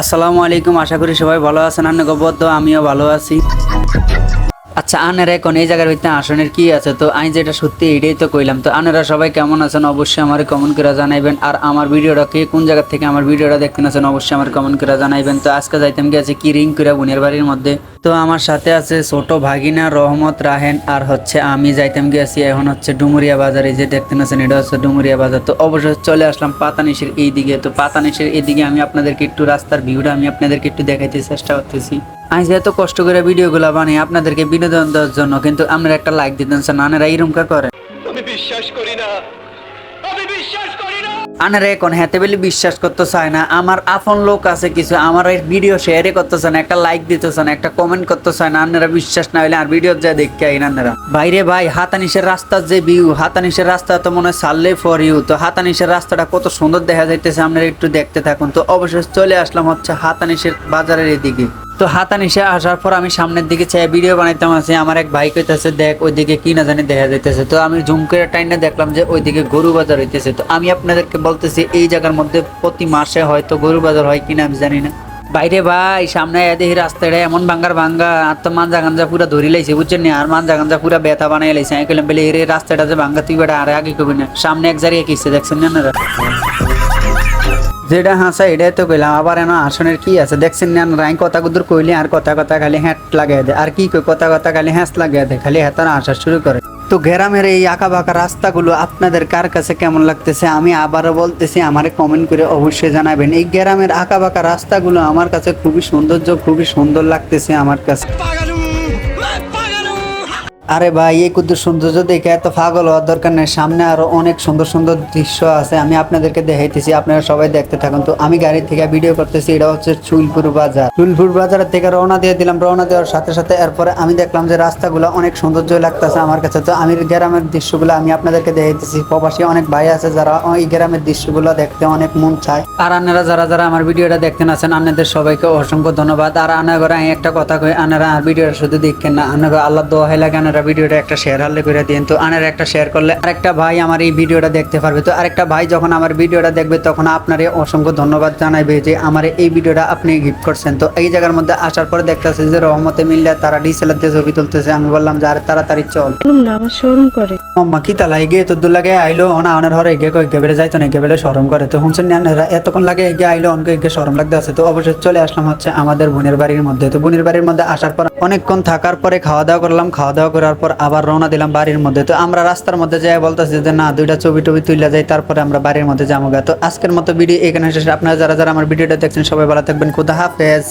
আসসালামু আলাইকুম আশা করি সবাই ভালো আছেন। আন্নগবদ্ধ আমিও ভালো আছি। আচ্ছা আনারা এখন এই জায়গার ভিতরে আসনের কি আছে? তো আমি যেটা সত্যি এটাই তো কইলাম। তো আনারা সবাই কেমন আছেন? অবশ্যই আমার কমেন্ট করে জানাইবেন। আর আমার ভিডিওটা কে কোন জায়গা থেকে আমার ভিডিওটা দেখতে আছেন, অবশ্যই আমার কমেন্ট করে জানাইবেন। তো আজকে যাইতাম গেছে কি রিং করে বোনের বাড়ির মধ্যে। তো আমার সাথে আছে ছোট ভাগিনা রহমত রাহেন, আর হচ্ছে আমি যাইতাম গেছি এখন হচ্ছে ডুমুরিয়া বাজারে। যে দেখতে আছেন, এটা হচ্ছে ডুমুরিয়া বাজার। তো অবশ্যই চলে আসলাম পাতানিশের এই দিকে তো পাতানিশের এই দিকে আমি আপনাদেরকে একটু রাস্তার ভিউটা আমি আপনাদেরকে একটু দেখাইতে চেষ্টা করতেছি। আমি যে এত কষ্ট করে ভিডিওগুলো বানাই আপনাদেরকে বিনোদন দেওয়ার জন্য কিন্তু আপনারা একটা লাইক দিতেন স্যার নানেরা এরকম কা করে। আমি বিশ্বাস করি না। আমি বিশ্বাস করি না। আনারা এখন হাতে বেলি বিশ্বাস করতে চায় না। আমার আপন লোক আছে কিছু আমার এই ভিডিও শেয়ারই করতেছে না একটা লাইক দিতেছে না একটা কমেন্ট করতে চায় না আনারা বিশ্বাস না হলে আর ভিডিও যা দেখতে আইন আনারা। বাইরে ভাই হাতানিশের রাস্তার যে ভিউ হাতানিশের রাস্তা তো মনে হয় সারলে ফর ইউ তো হাতানিশের রাস্তাটা কত সুন্দর দেখা যাইতেছে আপনারা একটু দেখতে থাকুন। তো অবশ্যই চলে আসলাম হচ্ছে হাতানিশের বাজারের এদিকে। তো হাতানিশে আসার পর আমি সামনের দিকে চাই ভিডিও বানাইতাম আছে। আমার এক ভাই কইতাছে, দেখ, ওইদিকে কি না জানি দেখা যাইতেছে। তো আমি জুম করে টাইনে দেখলাম যে ওইদিকে গরু বাজার হইতেছে। তো আমি আপনাদেরকে বলতেছি, এই জায়গার মধ্যে প্রতি মাসে হয়তো গরু বাজার হয় কিনা আমি জানি না। বাইরে ভাই, সামনে দেখি রাস্তাটা এমন ভাঙ্গার ভাঙ্গা, আর তো মাঞ্জা গাঞ্জা পুরা ধরি লাইছে, বুঝছেন নি? আর মাঞ্জা গাঞ্জা পুরা ব্যথা বানাই লাইছে। আমি বলে এর রাস্তাটা যে ভাঙ্গা, তুই বেটা আরে আগে কবি না। সামনে এক জায়গায় কিসে দেখছেন না? যেটা হাসা এটাই তো কইলাম। আবার এনে আসনের কি আছে? দেখছেন না রাই কথা কুদুর কইলে আর কথা কথা খালি হ্যাট লাগাই দেয়। আর কি কই কথা কথা খালি হ্যাঁস লাগাই দেয়? খালি হেতারা আসা শুরু করে। তো গ্রামের এই আঁকা বাঁকা রাস্তাগুলো আপনাদের কার কাছে কেমন লাগতেছে? আমি আবারও বলতেছি, আমারে কমেন্ট করে অবশ্যই জানাবেন। এই গ্রামের আঁকা বাঁকা রাস্তাগুলো আমার কাছে খুবই সৌন্দর্য, খুবই সুন্দর লাগতেছে আমার কাছে। আরে ভাই, এই কুদ্দুর সৌন্দর্য দেখে এত পাগল হওয়ার দরকার নেই। সামনে আরও অনেক সুন্দর সুন্দর দৃশ্য আছে, আমি আপনাদেরকে দেখাইতেছি, আপনারা সবাই দেখতে থাকুন। তো আমি গাড়ি থেকে ভিডিও করতেছি, এটা হচ্ছে চুলপুর বাজার। চুলপুর বাজার থেকে রওনা দিয়ে দিলাম, রওনা দেওয়ার সাথে সাথে এরপরে আমি দেখলাম যে রাস্তাগুলো অনেক সৌন্দর্য লাগতেছে আমার কাছে। তো আমি গ্রামের দৃশ্যগুলো আমি আপনাদেরকে দেখাইতেছি। প্রবাসী অনেক ভাই আছে যারা এই গ্রামের দৃশ্যগুলো দেখতে অনেক মন চায়। আর আপনারা যারা যারা আমার ভিডিওটা দেখতে আছেন আপনাদের সবাইকে অসংখ্য ধন্যবাদ। আর আনাগরা একটা কথা কই আনারা ভিডিওটা শুধু দেখেন না আনাগা আল্লাহ দোয়া হয় লাগে আনারা ভিডিওটা একটা শেয়ার হারলে করে দিন তো আনার একটা শেয়ার করলে আরেকটা ভাই আমার এই ভিডিওটা দেখতে পারবে। তো আরেকটা ভাই যখন আমার ভিডিওটা দেখবে, তখন আপনারে অসংখ্য ধন্যবাদ জানাইবে যে আমার এই ভিডিওটা আপনি গিফট করছেন। তো এই জায়গার মধ্যে আসার পরে দেখতেছে যে রহমতে মিল্লা তারা ডিসেলার দিয়ে ছবি তুলতেছে। আমি বললাম যে, আর তাড়াতাড়ি চল। আমার শরম করে। মাম্মা কি তালা এগিয়ে তো দূর লাগে আইলো? ওনা অনের ঘরে এগিয়ে কই গেবেলে যাইতো না গেবেলে সরম করে। তো হুমছেন না এতক্ষণ লাগে এগিয়ে আইলো, অনকে এগিয়ে সরম লাগতে আছে। তো অবশ্যই চলে আসলাম হচ্ছে আমাদের বোনের বাড়ির মধ্যে। তো বোনের বাড়ির মধ্যে আসার পর অনেকক্ষণ থাকার পরে খাওয়া দাওয়া করলাম। খাওয়া দাওয়া করার পর আবার রওনা দিলাম বাড়ির মধ্যে। তো আমরা রাস্তার মধ্যে যাই বলতেছি যে না, দুইটা ছবি টবি তুলে যাই, তারপরে আমরা বাড়ির মধ্যে যাব গা। তো আজকের মতো ভিডিও এখানে শেষ। আপনারা যারা যারা আমার ভিডিওটা দেখছেন, সবাই ভালো থাকবেন। খুদা হাফেজ।